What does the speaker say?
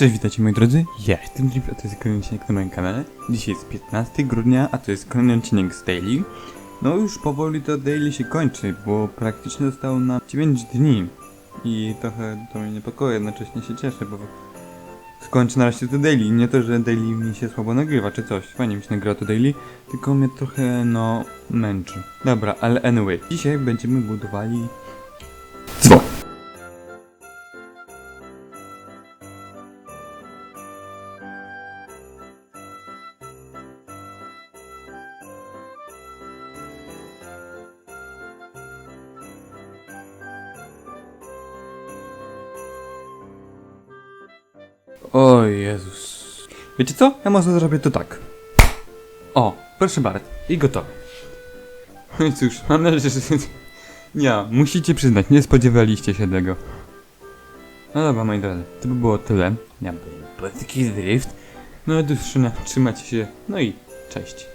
Cześć, witajcie moi drodzy, ja jestem Drip, a to jest kolejny odcinek na moim kanale. Dzisiaj jest 15 grudnia, a to jest kolejny odcinek z Daily. No już powoli to Daily się kończy, bo praktycznie zostało nam 9 dni. I trochę to mnie niepokoi, jednocześnie się cieszę, bo skończę nareszcie to Daily. Nie to, że Daily mi się słabo nagrywa czy coś, fajnie mi się nagrywa to Daily, tylko mnie trochę, no, męczy. Dobra, ale anyway, dzisiaj będziemy budowali... O Jezus. Wiecie co? Ja może zrobię to tak. O, proszę bardzo. I gotowe. No cóż, mam nadzieję, że... Ja, musicie przyznać, nie spodziewaliście się tego. No dobra, moi drodzy, to by było tyle. Ja byłem Polski Drift. No a usłyszenia, trzymajcie się, no i cześć.